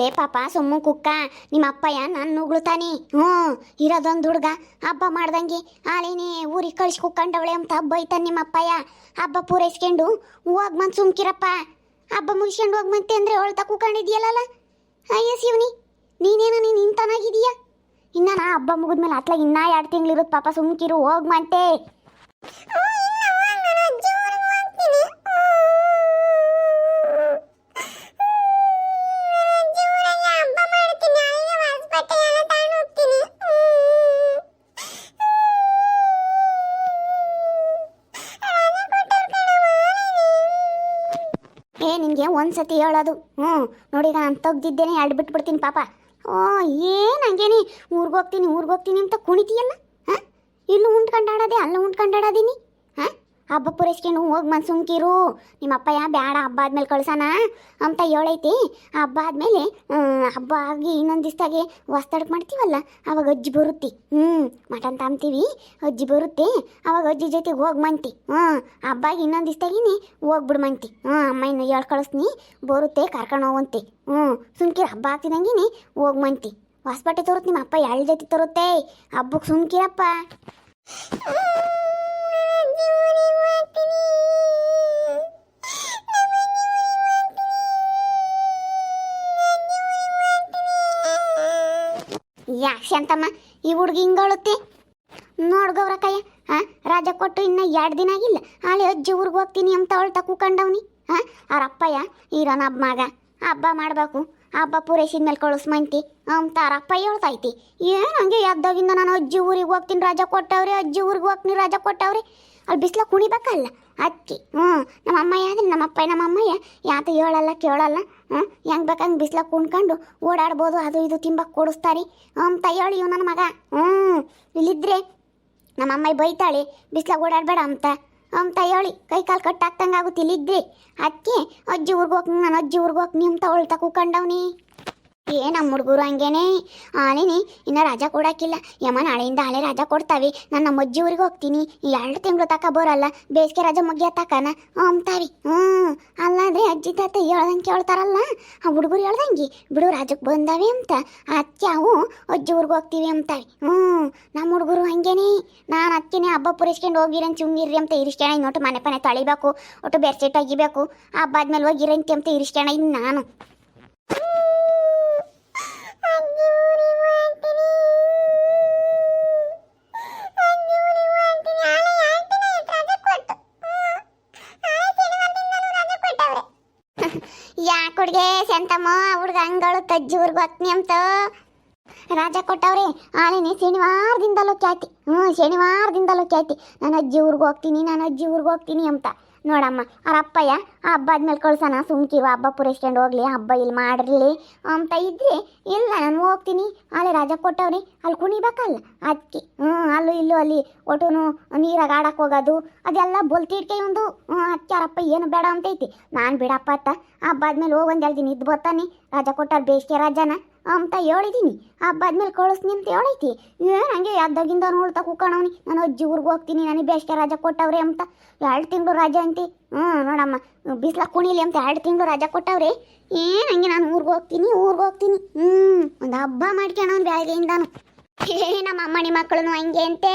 ಅಲೇ ಪಾಪ, ಸುಮ್ಮ ಕುಕ್ಕ. ನಿಮ್ಮ ಅಪ್ಪಯ್ಯ ನಾನು ನುಗ್ಳುತ್ತಾನೆ. ಹ್ಞೂ, ಇರೋದೊಂದು ಹುಡುಗ ಹಬ್ಬ ಮಾಡ್ದಂಗೆ. ಆಲೇನೆ, ಊರಿಗೆ ಕಳ್ಸಿ ಕುಕ್ಕಂಡವಳೆ ಅಂತ ಹಬ್ಬ ಐತಾನೆ ನಿಮ್ಮ ಅಪ್ಪಯ್ಯ. ಹಬ್ಬ ಪೂರೈಸ್ಕೊಂಡು ಹೋಗ್ ಬಂದು ಸುಮ್ಕಿರಪ್ಪ. ಹಬ್ಬ ಮುಗಿಸ್ಕೊಂಡು ಹೋಗಿ ಬಂತೆ ಅಂದರೆ ಹೊಳ್ತಾ ಕುಕ್ಕಂಡಿದ್ಯಲ್ಲ ಅಯ್ಯ ಶಿವನಿ, ನೀನೇನ ನೀನು ಇಂತನಾಗಿದೀಯ ಇನ್ನ ನಾ ಹಬ್ಬ ಮುಗಿದ್ಮೇಲೆ ಅತ್ಲಾಗ ಇನ್ನೂ ಎರಡು ತಿಂಗಳಿರುತ್ತೆ ಪಾಪ, ಸುಮ್ಕಿರು, ಹೋಗ್ ಮಂತೆ ಏ ಸತಿ ಹೇಳೋದು. ಹ್ಞೂ ನೋಡಿ ನಾನು ತೆಗ್ದಿದ್ದೇನೆ ಎರಡು ಬಿಟ್ಬಿಡ್ತೀನಿ ಪಾಪ. ಓ, ಏನು ಹಂಗೇನಿ? ಊರಿಗೆ ಹೋಗ್ತೀನಿ ಊರಿಗೆ ಹೋಗ್ತೀನಿ ಅಂತ ಕುಣಿತೀಯಲ್ಲ? ಹಾಂ? ಇಲ್ಲೂ ಉಂಟ್ಕೊಂಡಾಡೋದೆ, ಅಲ್ಲೂ ಉಂಟ್ಕೊಂಡಾಡೋದೀನಿ? ಹಾಂ? ಹಬ್ಬ ಪೂರೈಸ್ಕೊಂಡು ಹೋಗಿ ಮನ್ ಸುಮ್ಕಿರು. ನಿಮ್ಮ ಅಪ್ಪಯ್ಯ ಬೇಡ ಹಬ್ಬ ಆದ್ಮೇಲೆ ಕಳ್ಸೋಣ ಅಂತ ಹೇಳೈತಿ. ಹಬ್ಬ ಆದಮೇಲೆ ಹಬ್ಬ ಆಗಿ ಇನ್ನೊಂದು ದಿವಸದಾಗೆ ಹೊಸ್ತಡಕ್ ಮಾಡ್ತೀವಲ್ಲ, ಅವಾಗ ಅಜ್ಜಿ ಬರುತ್ತೆ. ಹ್ಞೂ ಮಟನ್ ತಾಂಬ್ತೀವಿ ಅಜ್ಜಿ ಬರುತ್ತೆ. ಅವಾಗ ಅಜ್ಜಿ ಜೊತೆಗೆ ಹೋಗಿ ಮಂತಿ. ಹ್ಞೂ ಹಬ್ಬ ಆಗಿ ಇನ್ನೊಂದು ದಿವ್ಸದಾಗಿನಿ ಹೋಗ್ಬಿಡು ಮಂತಿ. ಹ್ಞೂ ಅಮ್ಮ ಇನ್ನು ಹೇಳಿ ಕಳಿಸ್ನಿ, ಬರುತ್ತೆ, ಕರ್ಕೊಂಡು ಹೋಗಂತೆ ಹ್ಞೂ ಸುಮ್ಕಿರ, ಹಬ್ಬ ಆಗ್ತಿದಂಗಿನಿ ಹೋಗಿ ಮಂತಿ. ಹೊಸ್ಬಟ್ಟೆ ತೋರುತ್ತೆ ನಿಮ್ಮ ಅಪ್ಪ ಜೊತೆ ತರುತ್ತೆ? ಹಬ್ಬಕ್ಕೆ ಸುಮ್ಕಿರಪ್ಪ. ಯಾಕೆ ಅಂತಮ್ಮ ಈ ಹುಡುಗಿ ಹಿಂಗಳುತ್ತೆ ನೋಡ್ಗವ್ರಕ್ಕಯ್ಯ ಹಾ ರಾಜ ಕೊಟ್ಟು ಇನ್ನ ಎರಡು ದಿನ ಆಗಿಲ್ಲ. ಹಾಳೆ ಅಜ್ಜಿ ಊರಿಗೆ ಹೋಗ್ತೀನಿ ಅಂತ ಅವಳು ತಕ್ಕೊಂಡವ್ನಿ ಹಾ ಅವ್ರ ಅಪ್ಪಯ್ಯ, ಇರೋನ ಹಬ್ಬ ಮಗ. ಹಬ್ಬ ಮಾಡಬೇಕು. ಹಬ್ಬ ಪೂರೈಸಿದ ಮೇಲೆ ಕಳಿಸ್ಮಂತಿ ಅಂತ ಅವ್ರ ಅಪ್ಪಯ್ಯ ಹೇಳ್ತೈತಿ ಏನು ಹಂಗೆ ಎದ್ದಾಗಿಂದ ನಾನು ಅಜ್ಜಿ ಊರಿಗೆ ಹೋಗ್ತೀನಿ, ರಾಜ ಕೊಟ್ಟವ್ರಿ, ಅಜ್ಜಿ ಊರಿಗೆ ಹೋಗ್ತೀನಿ, ರಾಜ ಕೊಟ್ಟವ್ರೆ. ಅಲ್ಲಿ ಬಿಸಿಲ ಕುಣಿಬೇಕಲ್ಲ? ಅಕ್ಕಿ, ಹ್ಞೂ. ನಮ್ಮ ಅಮ್ಮಯ್ಯ ಆದ್ರೆ ನಮ್ಮ ಅಪ್ಪ ನಮ್ಮ ಅಮ್ಮಯ್ಯ ಯಾತ ಹೇಳಲ್ಲ, ಕೇಳಲ್ಲ, ಹ್ಞೂ? ಹೆಂಗೆ ಬೇಕಂಗೆ ಬಿಸಿಲ ಕುಣ್ಕೊಂಡು ಓಡಾಡ್ಬೋದು, ಅದು ಇದು ತಿಂಬಕ್ಕೆ ಕೊಡಿಸ್ತಾರೆ. ಅಂತ ಹೇಳಿ ಇವ್ ನನ್ನ ಮಗ. ಹ್ಞೂ. ಇಲ್ಲಿದ್ರೆ ನಮ್ಮ ಅಮ್ಮಯ್ಯ ಬೈತಾಳೆ ಬಿಸ್ಲಾಗ ಓಡಾಡಬೇಡ ಅಂತ. ಅಂತ ಹೇಳಿ ಕೈ ಕಾಲು ಕಟ್ಟಾಕ್ತಂಗೆ ಆಗುತ್ತೆ, ಇಲ್ಲಿದ್ರೆ. ಅಕ್ಕಿ, ಅಜ್ಜಿ ಊರ್ಗೋಕ್ ನಾನು ಅಜ್ಜಿ ಊರ್ಗೋಕ್ ನಿಮ್ಮ ತಗೊಳ್ತಾ ಅವಳ್ತ ಕೂಕಂಡವ್ನಿ ಏ ನಮ್ಮ ಹುಡುಗರು ಹಂಗೇನೆ. ಆನೇನಿ ಇನ್ನ ರಜಾ ಕೊಡಕ್ಕಿಲ್ಲ. ಯಮ್ಮ, ನಾಳೆಯಿಂದ ಹಳೆ ರಾಜ ಕೊಡ್ತಾವೆ. ನಾನು ನಮ್ಮ ಅಜ್ಜಿ ಊರಿಗೆ ಹೋಗ್ತೀನಿ. ಎರಡು ತಿಂಗಳು ತಕ ಬರಲ್ಲ. ಬೇಸಿಗೆ ರಜಾ ಮುಗಿಯ ತಕನ. ಅಂತಾವಿ ಹ್ಞೂ ಅಲ್ಲಾಂದ್ರೆ ಅಜ್ಜಿ ತಾತ ಹೇಳ್ದಂಗೆ ಕೇಳ್ತಾರಲ್ಲ. ಆ ಹುಡುಗರು ಹೇಳ್ದಂಗೆ, ಬಿಡು ರಾಜಕ್ಕೆ ಬಂದಾವೆ ಅಂತ. ಅದಕ್ಕೆ ಅವು ಅಜ್ಜಿ ಊರಿಗೆ ಹೋಗ್ತೀವಿ ಅಂತಾವೆ ಹ್ಞೂ ನಮ್ಮ ಹುಡುಗರು ಹಂಗೇನೆ. ನಾನು ಅದಕ್ಕೆ ಹಬ್ಬ ಪೂರೈಸ್ಕೊಂಡು ಹೋಗಿರಂತ ಸುಮ್ಮಿರ್ರಿ ಅಂತ ಇರಿಸ್ಕೊಣ. ಇನ್ನೊಟ್ಟು ಮನೆ ಪನೆ ತೊಳಿಬೇಕು. ಒಟ್ಟು ಬೆರ್ಸೆಟ್ ಒಗಿಬೇಕು. ಹಬ್ಬ ಆದ್ಮೇಲೆ ಹೋಗಿರಂತೆ ಅಂತ ಇರಿಸ್ಕೊಣ ಇನ್ನು ನಾನು. ಹುಡ್ಗೆ ಸಂತಮ್ಮ ಹುಡ್ಗ ಹಂಗಳು ತಜ್ಜಿ ಊರ್ಗ್ ಹೋಗ್ತೀನಿ ಅಂತ ರಾಜ ಕೊಟ್ಟವ್ರೆ ಆಲೇನೆ ಶನಿವಾರದಿಂದಲೂ ಖ್ಯಾತಿ ಹ್ಞೂ ಶನಿವಾರದಿಂದಲೂ ಖ್ಯಾತಿ ನಾನು ಅಜ್ಜಿ ಊರ್ಗ್ ಹೋಗ್ತೀನಿ ನಾನು ಅಜ್ಜಿ ಊರ್ಗ್ ಹೋಗ್ತೀನಿ ಅಂತ ನೋಡಮ್ಮ, ಅವ್ರ ಅಪ್ಪಯ್ಯ, ಆ ಹಬ್ಬ ಆದ್ಮೇಲೆ ಕಳ್ಸೋಣ ಸುಮ್ಕಿವ ಹಬ್ಬ ಪೂರೈಸ್ಕೊಂಡು ಹೋಗ್ಲಿ ಹಬ್ಬ ಇಲ್ಲಿ ಮಾಡಿರಲಿ ಅಂತ ಇದ್ರೆ, ಇಲ್ಲ, ನಾನು ಹೋಗ್ತೀನಿ. ಅಲ್ಲಿ ರಾಜ ಕೊಟ್ಟವ್ರಿ, ಅಲ್ಲಿ ಕುಣಿಬೇಕಲ್ಲ ಅದಕ್ಕೆ ಹ್ಞೂ ಅಲ್ಲೂ ಇಲ್ಲೂ ಅಲ್ಲಿ ಒಟುನು ನೀರಾಗ ಆಡಕ್ಕೆ ಹೋಗೋದು, ಅದೆಲ್ಲ ಬೊಲ್ತಿಡ್ಕೆ ಒಂದು ಹ್ಞೂ ಅವರಪ್ಪ ಏನು ಬೇಡ ಅಂತೈತಿ ನಾನು ಬಿಡಪ್ಪ ಅತ್ತ ಹಬ್ಬ ಆದ್ಮೇಲೆ ಹೋಗಿ ಒಂದು ಎರಡು ದಿನ ಇದ್ದು ಬರ್ತಾನೆ. ರಾಜ ಕೊಟ್ಟಾರ ಬೇಸಿಗೆ ರಾಜನ. ಅಂತ ಹೇಳಿದೀನಿ. ಹಬ್ಬ ಆದ್ಮೇಲೆ ಕಳಿಸ್ನಿ ಅಂತ ಹೇಳೈತಿ. ಏನು ಹಂಗೆ ಯಾವ್ದಾಗಿಂದ ನೋಡ್ತಾ ಕೂಕಣವ್ನಿ? ನಾನು ಅಜ್ಜಿ ಊರಿಗೆ ಹೋಗ್ತೀನಿ, ನನಗೆ ಬೇಸಿಗೆ ರಾಜ ಕೊಟ್ಟವ್ರೆ ಅಂತ. ಎರಡು ತಿಂಗಳು ರಾಜ ಅಂತಿ. ಹ್ಞೂ ನೋಡಮ್ಮ, ಬಿಸಿಲ ಕುಣಿಲಿ ಅಂತ ಎರಡು ತಿಂಗಳು ರಜೆ ಕೊಟ್ಟವ್ರೆ. ಏನು ಹಂಗೆ ನಾನು ಊರಿಗೆ ಹೋಗ್ತೀನಿ ಊರಿಗೆ ಹೋಗ್ತೀನಿ. ಹ್ಞೂ ಒಂದು ಹಬ್ಬ ಮಾಡ್ಕೊಳೋನ್ ಬೆಳಗ್ಗೆಯಿಂದಾನು. ಏ ನಮ್ಮ ಅಮ್ಮನಿ ಮಕ್ಕಳು ಹಂಗೆ ಅಂತೆ.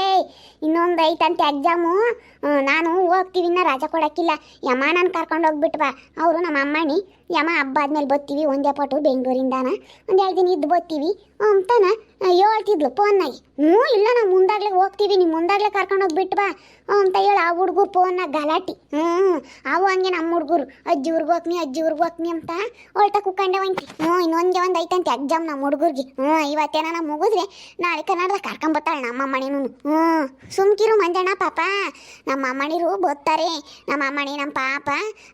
ಇನ್ನೊಂದು ಐತಂತೆ ಎಕ್ಸಾಮು ನಾನು ಹೋಗ್ತೀವಿ ನಾ ರಾಜ ಕೊಡೋಕ್ಕಿಲ್ಲ. ಯಮ್ಮ, ನಾನು ಕರ್ಕೊಂಡು ಹೋಗ್ಬಿಟ್ವಾ ಅವರು ನಮ್ಮ ಅಮ್ಮನಿ. ಯಮ್ಮ ಹಬ್ಬ ಆದ್ಮೇಲೆ ಬತ್ತೀವಿ ಒಂದೇ ಪಟು ಬೆಂಗಳೂರಿಂದಾನ. ಒಂದು ಎರಡು ದಿನ ಇದ್ದು ಬತ್ತೀವಿ ಅಂತಾನ ಹೇಳ್ತಿದ್ಲು ಫೋನ್ನಾಗಿ ಹ್ಞೂ, ಇಲ್ಲ ನಾವು ಮುಂದಾಗ್ಲೇ ಹೋಗ್ತೀವಿ ನೀವು ಮುಂದಾಗ್ಲೇ ಕರ್ಕೊಂಡು ಹೋಗ್ಬಿಟ್ಟು ಬಾ ಅಂತ ಹೇಳಿ ಆ ಹುಡುಗರು ಫೋನ್ನಾಗ ಗಲಾಟಿ. ಹ್ಞೂ, ಅವು ಹಂಗೆ ನಮ್ಮ ಹುಡುಗರು, ಅಜ್ಜಿ ಊರಿಗೆ ಹೋಗ್ನಿ, ಅಜ್ಜಿ ಊರಿಗೆ ಹೋಗ್ನಿ ಅಂತ ಹೊಳ್ತ ಕುಕ್ಕಂಡವಂತಿ ಹ್ಞೂ, ಇನ್ನೊಂದೇ ಒಂದು ಐತಂತೆ ಎಕ್ಸಾಮ್ ನಮ್ಮ ಹುಡುಗರಿಗೆ. ಹ್ಞೂ, ಇವತ್ತೇನ ಮುಗಿದ್ರೆ ನಾಳೆ ಕನ್ನಡದಾಗ ಕರ್ಕೊಂಬತ್ತಾಳೆ ನಮ್ಮ ಅಮ್ಮಣಿನೂ ಹ್ಞೂ, ಸುಮ್ಕಿರು ಮಂಜಣ್ಣ ಪಾಪ. ನಮ್ಮ ಅಮ್ಮಣಿರು ಬೋದ್ತಾರೆ ನಮ್ಮ ಅಮ್ಮಣಿ ನಮ್ಮ ಪಾಪ,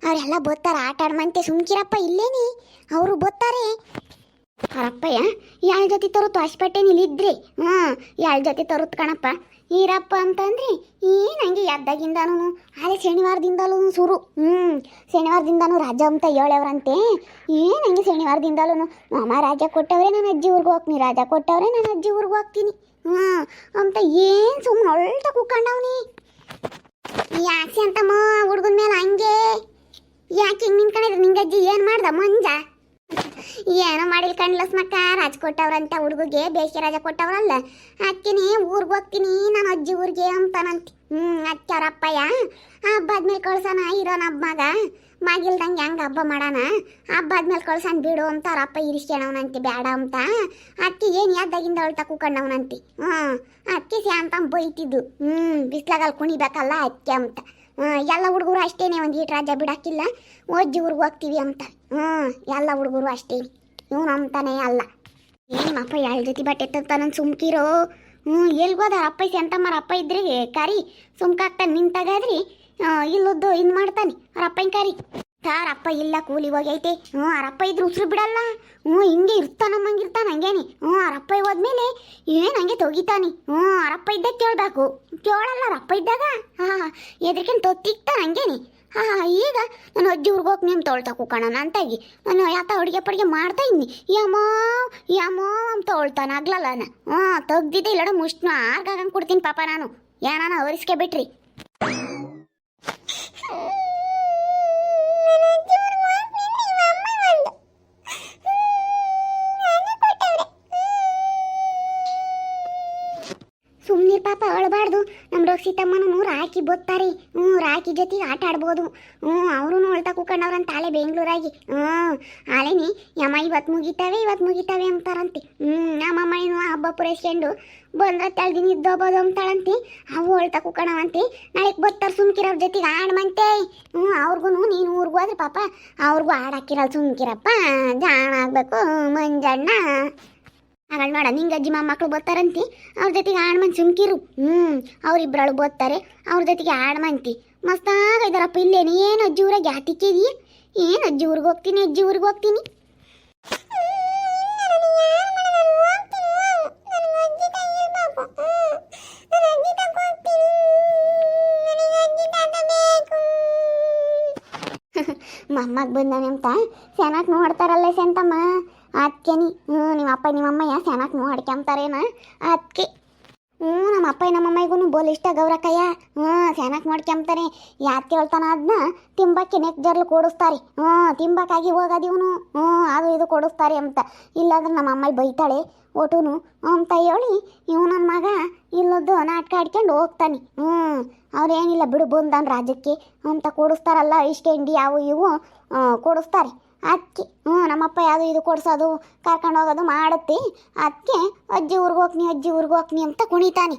ಅವರೆಲ್ಲ ಬೋದ್ತಾರೆ ಆಟ ಆಡ್ಮಂತೆ ಸುಮ್ಕಿರಪ್ಪ ಇಲ್ಲೇನಿ? ಅವರು ಬೋತ್ತಾರೆ ಅವರಪ್ಪಯ್ಯ ಯಾಳ ಜೊತೆ ತರುತ್ತು? ಹಾಸ್ಪೆಟ್ಟೆ ನೀಲಿದ್ರಿ ಹಾಂ, ಯಾಳ ಜೊತೆ ತರುತ್ತು ಕಣಪ್ಪ? ಈರಪ್ಪ ಅಂತಂದ್ರೆ ಏನು ನಂಗೆ ಎದ್ದಾಗಿಂದನೂ ಅದೇ ಶನಿವಾರದಿಂದಲೂ ಸುರು ಹ್ಞೂ ಶನಿವಾರದಿಂದನೂ ರಾಜ ಅಂತ ಹೇಳವ್ರಂತೆ. ಏನು ನಂಗೆ ಶನಿವಾರದಿಂದಲೂ? ಮಾಮ ರಾಜ ಕೊಟ್ಟವ್ರೆ ನನ್ನ ಅಜ್ಜಿ ಊರಿಗೆ ಹೋಗ್ತೀನಿ. ರಾಜ ಕೊಟ್ಟವ್ರೆ ನನ್ನ ಅಜ್ಜಿ ಊರಿಗೆ ಹೋಗ್ತೀನಿ. ಹ್ಞೂ ಅಂತ ಏನು ಸುಮ್ಮನೆ ಒಳ್ಳೆ ಕುಕ್ಕಂಡವ್ನಿ ಯಾಕೆ ಅಂತಮ್ಮ, ಹುಡುಗನ ಮೇಲೆ ಹಂಗೆ. ಯಾಕೆ ಹಿಂಗೆ ನಿಂತ್ಕೊಂಡಿದ್ರು ನಿಂಗೆ ಅಜ್ಜಿ ಏನು ಮಾಡ್ದ? ಮಂಜ? ಏನೋ ಮಾಡಿಲ್ ಕಣ್ಲಸ್ಮಕ್ಕ ರಾಜ ಕೊಟ್ಟವ್ರಂತ ಹುಡುಗಿಗೆ ಬೇಸಿಗೆ ರಾಜ ಕೊಟ್ಟವ್ರಲ್ಲ. ಅಕ್ಕಿನಿ ಊರಿಗೆ ಹೋಗ್ತೀನಿ, ನಾನು ಅಜ್ಜಿ ಊರಿಗೆ ಅಂತಾನಂತಿ. ಹ್ಮ್, ಅಕ್ಕಿ ಅವ್ರ ಅಪ್ಪಯ್ಯ. ಹಬ್ಬ ಆದ್ಮೇಲೆ ಕಳ್ಸೋಣ, ಇರೋನ ಹಬ್ಬ ಮಗ. ಮಾಗಿಲ್ದಂಗೆ ಹೆಂಗೆ ಹಬ್ಬ ಮಾಡೋಣ? ಹಬ್ಬ ಆದ್ಮೇಲೆ ಕಳ್ಸನ್ ಬಿಡು ಅಂತ ಅವ್ರ ಅಪ್ಪ ಬೇಡ ಅಂತ. ಅಕ್ಕಿ ಏನು ಯಾದ್ದಾಗಿಂದ ಅಳ್ತಾ ಕೂಕೊಂಡವನಂತಿ ಹ್ಞೂ ಅಕ್ಕಿ ಸ್ಯಾಂತ ಬೈತಿದ್ದು ಹ್ಮ್ ಬಿಸ್ಲಾಗಲ್ಲಿ ಕುಣಿಬೇಕಲ್ಲ ಅಕ್ಕಿ ಅಂತ. ಎಲ್ಲ ಹುಡುಗರು ಅಷ್ಟೇನೆ ಒಂದು ಈಟ್ ರಾಜ ಬಿಡಾಕಿಲ್ಲ. ಓಜ್ಜಿ ಊರಿಗೆ ಹೋಗ್ತೀವಿ ಅಂತ. ಹ್ಞೂ ಎಲ್ಲ ಹುಡುಗರು ಅಷ್ಟೇ. ಇವನು ಅಂತಾನೆ ಅಲ್ಲ. ಏನು ಅಪ್ಪ ಯಾಳ ಜೊತೆ ಬಟ್ಟೆ ತಂತಾನ ಸುಮ್ಕಿರೋ? ಹ್ಞೂ ಎಲ್ಗೋದ ಅಪ್ಪ ಮಾರ ಅಪ್ಪ ಇದ್ರಿ? ಕರಿ ಸುಮ್ಕಾಗ್ತಾನೆ ನಿಂತಾಗಾದ್ರಿ? ಇಲ್ಲೊದ್ದು ಇನ್ ಮಾಡ್ತಾನೆ. ಅವ್ರ ಅಪ್ಪನ ಕರಿ. ತಾರ ಅಪ್ಪ ಇಲ್ಲ, ಕೂಲಿ ಹೋಗೈತೆ. ಹ್ಞೂ, ಅರಪ್ಪ ಇದ್ರ ಉಸಿರು ಬಿಡಲ್ಲ. ಹ್ಞೂ, ಹಿಂಗೆ ಇರ್ತಾನಮ್ಮಂಗೆ ಇರ್ತಾನೆ, ಹಂಗೇನೆ. ಹ್ಞೂ, ಅರಪ್ಪ ಹೋದ್ಮೇಲೆ ಏನು ಹಂಗೆ ತೊಗಿತಾನೆ. ಹ್ಞೂ, ಅರಪ್ಪ ಇದ್ದಾಗ ಕೇಳಬೇಕು. ಕೇಳಲ್ಲ, ಅರಪ್ಪ ಇದ್ದಾಗ? ಹಾಂ ಎದ್ರಿಕೆನ್ ತೊತ್ತಿಕ್ತಾನೆ ಹಂಗೇನೆ. ಹಾಂ ಈಗ ನಾನು ಅಜ್ಜಿ ಹೋಗಿ ನಿಮ್ಮ ತೊಳ್ತಾ ಕೂಕೋಣ ಅಂತಾಗಿ ನಾನು ಯಾತ ಅಡುಗೆ ಪಡಿಗೆ ಮಾಡ್ತಾ ಇದ್ನಿ. ಯಮೋ ಯಮೋ ಅಂತ ತೊಳ್ತಾನ, ಆಗ್ಲಲ್ಲ ಹ್ಞೂ, ತೆಗ್ದಿದ್ದೆ, ಇಲ್ಲಡ ಮುಷ್ಣ ಆರ್ಗಾಗಂಗೆ ಕೊಡ್ತೀನಿ ಪಾಪ ನಾನು. ಏನಾನ ಅವರಿಸ್ಕೆ ಬಿಟ್ರಿ. ಪಾಪ ಅಳಬಾರ್ದು. ನಮ್ಮ ರೋಕ್ಸಿತಮ್ಮನೂ ರಾಕಿ ಬೋತ್ತಾರೆ. ಹ್ಞೂ, ರಾಕಿ ಜೊತೆಗೆ ಆಟ ಆಡ್ಬೋದು. ಹ್ಞೂ ಅವರು ಅಳ್ತಾ ಕೂಕೊಂಡವ್ರಂತ ಆಲೆ ಬೆಂಗಳೂರಾಗಿ. ಹ್ಞೂ ಆಲೆನಿ ಯಮ್ಮ ಇವತ್ತು ಮುಗಿತಾವೆ ಇವತ್ತು ಮುಗಿತಾವೆ ಅಂತಾರಂತೆ. ಹ್ಞೂ ನಮ್ಮಮ್ಮ ಏನು ಹಬ್ಬ ಪೂರೈಸ್ಕೊಂಡು ಬಂದ್ರೆ ತಳ್ದಿನ ಇದ್ದೋಬೋದು ಅಂತಾಳಂತೆ ಅವು ಅಳ್ತಾ ಕೂಕೊಂಡವಂತೆ ನಾಳೆಗೆ ಬರ್ತಾರೆ ಸುಮ್ಕಿರೋರ್ ಜೊತೆಗೆ ಆಡ್ಮಂತೆ. ಹ್ಞೂ ಅವ್ರಿಗೂ ನೀನು ಊರಿಗೂ ಹೋದ್ರೆ ಪಾಪ ಅವ್ರಿಗೂ ಆಡಾಕಿರಲ್ಲ ಸುಮ್ಕಿರಪ್ಪ. ಜಾಣ ಆಗಬೇಕು, ಮಂಜಣ್ಣ. ಹಾಗಳು ನೋಡ ನಿಂಗೆ ಅಜ್ಜಿ ಮಕ್ಕಳು ಬರ್ತಾರಂತಿ ಅವ್ರ ಜೊತೆಗೆ ಆಡ್ಮನ್ ಸುಮ್ಕಿರು. ಹ್ಞೂ ಅವ್ರಿಬ್ರಳು ಬರ್ತಾರೆ ಅವ್ರ ಜೊತೆಗೆ ಆಡ್ಮಂತಿ ಮಸ್ತಾಗ ಇದಾರಪ್ಪ ಇಲ್ಲೇನು? ಏನು ಅಜ್ಜಿ ಊರಾಗ ಯಾತಿಕ್ಕಿದೀಯ ಏನು ಅಜ್ಜಿ ಊರಿಗೆ ಹೋಗ್ತೀನಿ ಅಜ್ಜಿ ಊರಿಗೆ ಹೋಗ್ತೀನಿ? ಮೊಮ್ಮಗ್ ಬಂದಾನೆ ಅಂತ ಚೆನ್ನಾಗಿ ನೋಡ್ತಾರಲ್ಲ ಸೆಂತಮ್ಮ. ಅದಕ್ಕೆನಿ ಹ್ಞೂ ನಿಮ್ಮ ಅಪ್ಪ ನಿಮ್ಮ ಅಮ್ಮಯ್ಯ ಚೆನ್ನಾಗಿ ನೋಡ್ಕೊಂತಾರೇನ ಅದಕ್ಕೆ ಹ್ಞೂ, ನಮ್ಮ ಅಪ್ಪ ನಮ್ಮಮ್ಮಗೂ ಬೋಲ್ ಇಷ್ಟ, ಗೌರಕ್ಕಯ್ಯ. ಹ್ಞೂ, ಸ್ಯಾನಕ್ ನೋಡ್ಕೊಂತಾರೆ ಯಾತ್ ಕೇಳ್ತಾನ ಅದನ್ನ ತಿಂಬಕ್ಕೆ ನೆಕ್ ಜರ್ಲು ಕೊಡಿಸ್ತಾರೆ. ಹ್ಞೂ ತಿಂಬಕ್ಕಾಗಿ ಹೋಗೋದು ಇವನು. ಹ್ಞೂ, ಅದು ಇದು ಕೊಡಿಸ್ತಾರೆ ಅಂತ. ಇಲ್ಲಾದ್ರೆ ನಮ್ಮ ಅಮ್ಮ ಬೈತಾಳೆ. ಒಟುನು ಅಂತ ಹೇಳಿ ಇವು ನನ್ನ ಮಗ ಇಲ್ಲದ್ದು ನಾಟಕ ಆಡ್ಕೊಂಡು ಹೋಗ್ತಾನೆ. ಹ್ಞೂ ಅವ್ರೇನಿಲ್ಲ ಬಿಡು, ಬಂದಾನ ರಾಜ್ಯಕ್ಕೆ ಅಂತ ಕೊಡಿಸ್ತಾರಲ್ಲ ಇಷ್ಟೆಂಡಿ ಅವು ಇವು ಕೊಡಿಸ್ತಾರೆ. ಅದಕ್ಕೆ ಹ್ಞೂ, ನಮ್ಮಪ್ಪ ಯಾವುದು ಇದು ಕೊಡ್ಸೋದು ಕರ್ಕೊಂಡು ಹೋಗೋದು ಮಾಡುತ್ತೆ. ಅದಕ್ಕೆ, ಅಜ್ಜಿ ಊರಿಗೆ ಹೋಗ್ನಿ ಅಜ್ಜಿ ಊರಿಗೆ ಹೋಗ್ನಿ ಅಂತ ಕುಣಿತಾನೆ.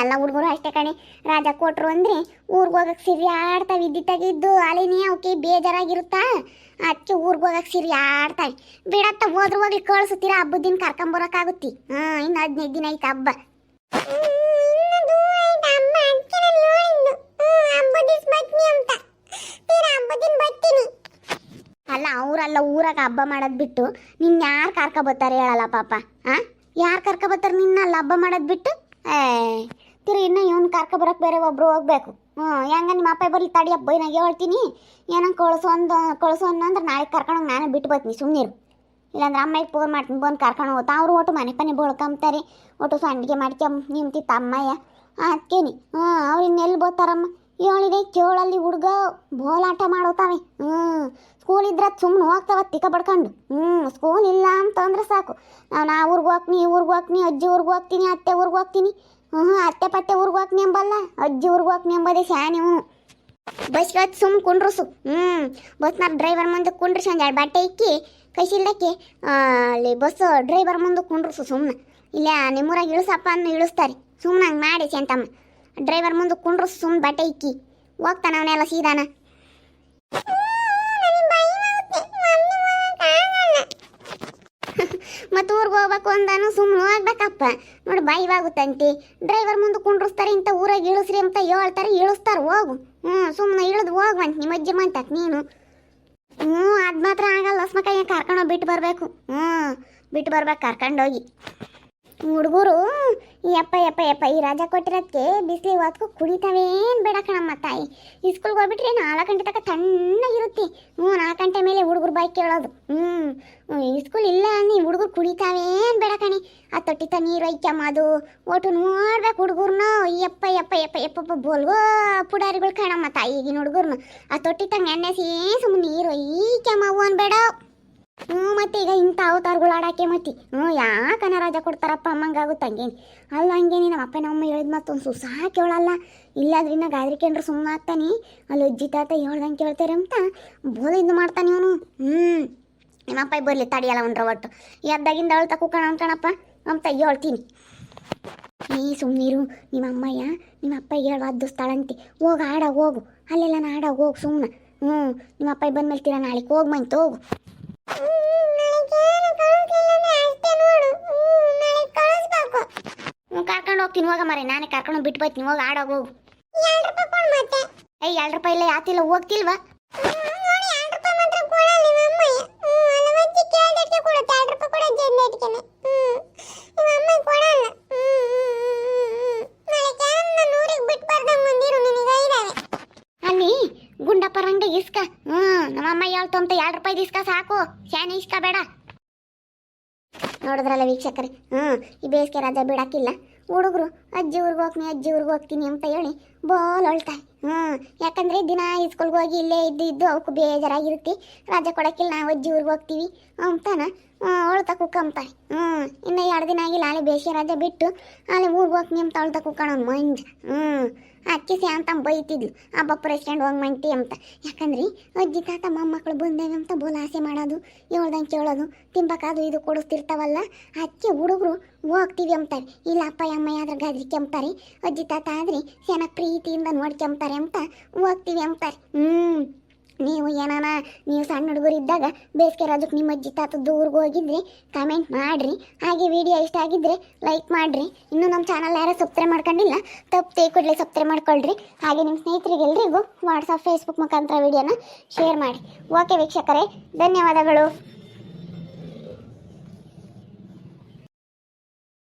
ಎಲ್ಲ ಹುಡುಗರು ಅಷ್ಟೇ ಕಣೆ. ರಾಜ ಕೊಟ್ರು ಅಂದ್ರೆ ಊರಿಗೆ ಹೋಗಕ್ಕೆ ಸಿರಿ ಆಡ್ತಾವೆ ಇದ್ದಿದ್ದಾಗಿದ್ದು ಅಲ್ಲಿನೇ ಅವಕ್ಕೆ ಬೇಜಾರಾಗಿರುತ್ತಾ? ಅದಕ್ಕೆ ಊರಿಗೆ ಹೋಗಕ್ಕೆ ಸಿರಿ ಆಡ್ತಾವೆ ಬಿಡತ್ತ ಹೋದ್ರು ಹೋಗಿ ಕಳ್ಸುತ್ತೀರಾ? ಹಬ್ಬದ ದಿನ ಕರ್ಕೊಂಬರೋಕ್ಕಾಗುತ್ತೆ ಹಾಂ, ಇನ್ನು ಹದಿನೈದು ದಿನ ಐತೆ ಹಬ್ಬ. ಅಲ್ಲ, ಅವರಲ್ಲ ಊರಾಗ ಹಬ್ಬ ಮಾಡೋದು ಬಿಟ್ಟು ನಿನ್ನ ಯಾರು ಕರ್ಕ ಬರ್ತಾರೆ ಹೇಳಲ್ಲ ಪಾಪ, ಆ? ಯಾರು ಕರ್ಕ ಬರ್ತಾರೆ ನಿನ್ನ ಅಲ್ಲ ಹಬ್ಬ ಮಾಡೋದು ಬಿಟ್ಟು? ಏ ತಿರು ಇನ್ನು ಇವನು ಕರ್ಕ ಬರಕ್ಕೆ ಬೇರೆ ಒಬ್ರು ಹೋಗ್ಬೇಕು. ಹ್ಞೂ ಹೆಂಗ ನಿಮ್ಮ ಅಪ್ಪ ಬರ್ಲಿ ತಡಿಯಪ್ಪ ಬೈನಾಗ ಹೇಳ್ತೀನಿ. ಏನೋ ಕಳ್ಸು ಅಂದ ಕಳ್ಸು ಅಂದ ಅಂದ್ರೆ ನಾಳೆ ಕರ್ಕೊಂಡು ನಾನೇ ಬಿಟ್ಟು ಬರ್ತೀನಿ ಸುಮ್ಮನಿರು ಇಲ್ಲಾಂದ್ರೆ ಅಮ್ಮಗೆ ಫೋನ್ ಮಾಡ್ತೀನಿ, ಬಂದು ಕರ್ಕೊಂಡು ಹೋಗ್ತಾ ಅವರು ಒಟ್ಟು ಮನೆ ಪನೆ ಬಳ್ಕೊಂತಾರೆ ಒಟ್ಟು ಸಂಡಿಗೆ ಮಾಡ್ಕೊಂಬ ನಿಮ್ತಿತ್ತ ಅಮ್ಮಯ್ಯ ಅದಕ್ಕೇನಿ ಹ್ಞೂ ಅವ್ರು ಇನ್ನೆಲ್ಲಿ ಬರ್ತಾರಮ್ಮ? ಹೇಳಿದೆ ಕೇಳಲ್ಲಿ ಹುಡುಗ ಬೋಲಾಟ ಮಾಡೋತಾವೆ. ಹ್ಞೂ ಸ್ಕೂಲ್ ಇದ್ರೆ ಸುಮ್ಮನೆ ಹೋಗ್ತಾವ ತಿಕ್ಕ ಪಡ್ಕೊಂಡು. ಹ್ಞೂ ಸ್ಕೂಲ್ ಇಲ್ಲ ಅಂತಂದ್ರೆ ಸಾಕು. ನಾನು ಆ ಊರಿಗೆ ಹೋಗ್ತೀನಿ ಈ ಊರಿಗೆ ಹೋಗ್ತೀನಿ ಅಜ್ಜಿ ಊರಿಗೆ ಹೋಗ್ತೀನಿ, ಅತ್ತೆ ಊರಿಗೆ ಹೋಗ್ತೀನಿ. ಹ್ಞೂ ಅತ್ತೆ ಪತ್ತೆ ಊರಿಗೆ ಹೋಗ್ತೀನಿ ಎಂಬಲ್ಲ ಅಜ್ಜಿ ಊರಿಗೆ ಹೋಗ್ತೀನಿ ಎಂಬುದೇ ಶಾನೆ ಇವನು. ಬಸ್ ಹತ್ತು ಸುಮ್ಮ ಕುಂಡ್ರಸು. ಹ್ಞೂ ಬಸ್ನಾಗ ಡ್ರೈವರ್ ಮುಂದೆ ಕುಂಡ್ರಿಸಿ ಒಂದು ಬಟ್ಟೆ ಇಕ್ಕಿ ಕೈಸಿಲ್ಲಕ್ಕೆ ಅಲ್ಲಿ ಬಸ್ ಡ್ರೈವರ್ ಮುಂದೆ ಕುಂಡ್ರಸು ಸುಮ್ಮನೆ ಇಲ್ಲ ನಿಮ್ಮೂರಾಗ ಇಳಿಸಪ್ಪ ಅನ್ನು ಇಳಿಸ್ತಾರೆ. ಸುಮ್ಮನೆ ಹಂಗೆ ಮಾಡಿ ಸಂತಮ್ಮ ಡ್ರೈವರ್ ಮುಂದೆ ಕುಂಡ್ರು ಸುಮ್ಮನೆ ಬಟ್ಟೆ ಇಕ್ಕಿ. ಹೋಗ್ತಾನ ಅವನೆಲ್ಲ ಸೀದಾನ. ಮತ್ತು ಊರಿಗೆ ಹೋಗ್ಬೇಕು ಅಂದಾನು ಸುಮ್ಮನೆ ಹೋಗ್ಬೇಕಪ್ಪ. ನೋಡಿ ಬಾಯಿವಾಗುತ್ತಂತಿ ಡ್ರೈವರ್ ಮುಂದೆ ಕುಂಡ್ರಸ್ತಾರೆ ಇಂಥ ಊರಾಗ ಇಳಿಸ್ರಿ ಅಂತ ಹೇಳ್ತಾರೆ, ಇಳಿಸ್ತಾರೆ, ಹೋಗು. ಹ್ಞೂ ಸುಮ್ಮನೆ ಇಳಿದು ಹೋಗುವಂತ ನಿಮ್ಮ ಅಜ್ಜಿ ಮಂತಕ್ ನೀನು. ಹ್ಞೂ, ಅದು ಮಾತ್ರ ಆಗಲ್ಲ. ಅಸ್ಮಕಯ್ಯ ಕರ್ಕೊಂಡು ಬಿಟ್ಟು ಬರಬೇಕು. ಹ್ಞೂ ಬಿಟ್ಟು ಬರ್ಬೇಕು ಕರ್ಕೊಂಡೋಗಿ ಹುಡುಗರು ಯಪ್ಪ ಯಪ್ಪ ಯಪ್ಪ ಈ ರಾಜ ಕೊಟ್ಟಿರೋದಕ್ಕೆ ಬಿಸಿಲಿಗೆ ಹೊತ್ಕೊ ಕುಡಿತಾವೇನು ಬೇಡ ಕಣಮ್ಮ ತಾಯಿ. ಈ ಸ್ಕೂಲ್ಗೆ ಹೋಗ್ಬಿಟ್ರೆ ನಾಲ್ಕು ಗಂಟೆ ತನಕ ತಣ್ಣಗಿರುತ್ತೆ. ಹ್ಞೂ ನಾಲ್ಕು ಗಂಟೆ ಮೇಲೆ ಹುಡುಗರು ಬಾಯ್ ಕೇಳೋದು. ಹ್ಞೂ ಈ ಸ್ಕೂಲ್ ಇಲ್ಲ ಅಂದ್ರೆ ಹುಡುಗರು ಕುಡಿತಾವೇನು ಬೇಡ ಕಣಿ. ಆ ತೊಟ್ಟಿತ ನೀರು ಐಕ್ಯಮ್ಮದು ಒಟ್ಟು ನೋಡ್ಬೇಕು ಹುಡುಗರ್ನ. ಯಪ್ಪ ಯಪ್ಪ ಯಪ್ಪ ಯಪ್ಪಪ್ಪ ಬೋಲ್ಗೋ ಪುಡಾರಿಗಳು ಕಣಮ್ಮ ತಾಯಿ ಈಗಿನ ಹುಡುಗರ್ನು. ಆ ತೊಟ್ಟಿ ತಂಗ ಎಣ್ಣೆ ಸೇ ಸುಮ್ಮನೆ ನೀರು ಐಕ್ಯಮ್ಮ ಅವು ಅನ್ಬೇಡ. ಹ್ಞೂ ಮತ್ತೆ ಈಗ ಇಂಥ ಅವತಾರಗಳು ಆಡಾಕೆ ಮತ್ತಿ. ಹ್ಞೂ ಯಾಕನ ರಾಜ ಕೊಡ್ತಾರಪ್ಪ ಅಮ್ಮಂಗಾಗುತ್ತೆ ಹಂಗೇನು? ಅಲ್ಲ ಹಂಗೇನಿ ನಮ್ಮ ಅಪ್ಪ ನಮ್ಮ ಹೇಳಿದ ಮತ್ತೊಂದು ಸುಸಾ ಕೇಳಲ್ಲ ಇಲ್ಲಾದ್ರಿಂದ ಗಾದ್ರಿಕೆಂಡ್ರೆ ಸುಮ್ಮನೆ ಆಗ್ತಾನೆ. ಅಲ್ಲಿ ಅಜ್ಜಿ ತಾತ ಹೇಳ್ದಂಗೆ ಕೇಳ್ತಾರೆ ಅಂತ ಬೋಧ ಇದು ಮಾಡ್ತಾನೆ ಇವನು. ಹ್ಞೂ. ನಿಮ್ಮ ಅಪ್ಪ ಬರಲಿ ತಡಿಯಲ್ಲ ಒಂದ್ರ ಒಟ್ಟು ಎದ್ದಾಗಿಂದ ಅಳ್ತಾ ಕುಕ್ಕಣ ಅನ್ಕಣಪ್ಪ ಅಂತ ಹೇಳ್ತೀನಿ. ಈ ಸುಮ್ಮನಿರು ನಿಮ್ಮ ಅಮ್ಮಯ್ಯ, ನಿಮ್ಮ ಅಪ್ಪ ಹೇಳು ಅದು ಸ್ಥಳಂತೆ ಹೋಗಿ, ಆಡ, ಹೋಗು. ಅಲ್ಲೆಲ್ಲ ನಾ ಆಡಾಗ ಹೋಗು ಸುಮ್ಮನೆ ಹ್ಞೂ. ನಿಮ್ಮ ಅಪ್ಪ ಬಂದ್ಮೇಲೆ ತೀರ ನಾಳೆಗೆ ಹೋಗಿ ಮಂತ್ ಹೋಗು. ಕರ್ಕೊಂಡು ಹೋಗ್ತೀನಿ ಹೋಗ ಮರೆ ನಾನೇ ಕರ್ಕೊಂಡು ಬಿಟ್ಟು ಬೈತೀನಿ ಹೋಗಿ ಆಡೋಗು ಎರಡು ರೂಪಾಯಿ ಇಲ್ಲ ಯಾತಿಲ್ಲ ಹೋಗ್ತಿಲ್ವಾ? ಗುಂಡಪ್ಪ ರಂಗ ಇಸ್ಕ. ಹ್ಮ್, ನಮ್ಮ ಅಮ್ಮ ಹೇಳ್ತು ಅಂತ ಎರಡು ರೂಪಾಯಿ ಇಸ್ಕ ಸಾಕು. ಶಾನೆ ಇಸ್ಕ ಬೇಡ. ನೋಡಿದ್ರಲ್ಲ ವೀಕ್ಷಕರೇ. ಹ್ಮ್, ಈ ಬೇಸಿಗೆ ರಜೆ ಬಿಡಕ್ಕಿಲ್ಲ. ಹುಡುಗರು ಅಜ್ಜಿ ಊರಿಗೆ ಹೋಗ್ತೀನಿ ಅಜ್ಜಿ ಊರಿಗೆ ಹೋಗ್ತೀನಿ ಅಂತ ಹೇಳಿ ಬೋಲ್ ಹೊಳ್ತಾ ಹ್ಞೂ ಯಾಕಂದ್ರೆ ದಿನ ಸ್ಕೂಲ್ಗೆ ಹೋಗಿ ಇಲ್ಲೇ ಇದ್ದು ಇದ್ದು ಅವಕ್ಕೂ ಬೇಜಾರಾಗಿರುತ್ತೆ. ರಜೆ ಕೊಡಕ್ಕಿಲ್ಲ, ನಾವು ಅಜ್ಜಿ ಊರಿಗೆ ಹೋಗ್ತೀವಿ ಅಂತಾನ ಅಳ್ತಾ ಕುಕ್ಕಂತಾವೆ ಹ್ಞೂ ಇನ್ನು ಎರಡು ದಿನ ಆಗಿಲ್ಲ ಅಲ್ಲಿ ಬೇಸಿಗೆ ರಜೆ ಬಿಟ್ಟು ಅಲ್ಲಿ ಊರಿಗೆ ಹೋಗ್ತೀನಿ ಅಂತ ಅಳ್ತಾ ಕುಕ್ಕಣ ಮಂಜ ಹ್ಞೂ ಅಕ್ಕಿಸಿ ಅಂತ ಬೈತಿದ್ಲು. ಆ ಬಪ್ಪ ಎಸ್ಕೊಂಡು ಹೋಗಿ ಮಂಟಿ ಅಂತ. ಯಾಕಂದ್ರೆ ಅಜ್ಜಿ ತಾತ ಮೊಮ್ಮಕ್ಕಳು ಬಂದೇವೆ ಅಂತ ಬೋಲ್ ಆಸೆ ಮಾಡೋದು, ಹೇಳ್ದಂಗೆ ಕೇಳೋದು ತಿಂಬಕಾದು ಇದು ಕೊಡಿಸ್ತಿರ್ತಾವಲ್ಲ, ಅಕ್ಕಿ ಹುಡುಗರು ಹೋಗ್ತೀವಿ ಅಂತಾರೆ. ಇಲ್ಲ ಅಪ್ಪ, ಅಮ್ಮ ಆದ್ರೆ ಗಾದ್ರಿಕೆ ಅಂತಾರೆ ಅಜ್ಜಿ ತಾತ ಆದ್ರೆ ಚೆನ್ನಾಗಿ ಪ್ರೀತಿಯಿಂದ ನೋಡ್ಕೊಂತಾರೆ ಅಂತ ಹೋಗ್ತೀವಿ ಅಂತಾರೆ. ಹ್ಮ್, ನೀವು ಏನಾನ, ನೀವು ಸಣ್ಣ ಹುಡುಗರು ಇದ್ದಾಗ ಬೇಸಿಗೆ ರಾಜು ನಿಮ್ಮ ಅಜ್ಜಿ ತಾತ ದೂರ್ಗೆ ಹೋಗಿದ್ರೆ ಕಮೆಂಟ್ ಮಾಡಿರಿ. ಹಾಗೆ ವಿಡಿಯೋ ಇಷ್ಟ ಆಗಿದ್ರೆ ಲೈಕ್ ಮಾಡಿರಿ. ಇನ್ನೂ ನಮ್ಮ ಚಾನಲ್ ಯಾರು ಸಬ್ಸ್ಕ್ರೈಬ್ ಮಾಡ್ಕೊಂಡಿಲ್ಲ, ತಪ್ಪು ಕೂಡಲೇ ಸಬ್ಸ್ಕ್ರೈಬ್ ಮಾಡ್ಕೊಳ್ರಿ. ಹಾಗೆ ನಿಮ್ಮ ಸ್ನೇಹಿತರಿಗೆ ಸ್ನೇಹಿತರಿಗೆಲ್ರಿಗೂ ವಾಟ್ಸಪ್ ಫೇಸ್ಬುಕ್ ಮುಖಾಂತರ ವಿಡಿಯೋನ ಶೇರ್ ಮಾಡಿ. ಓಕೆ ವೀಕ್ಷಕರೇ, ಧನ್ಯವಾದಗಳು.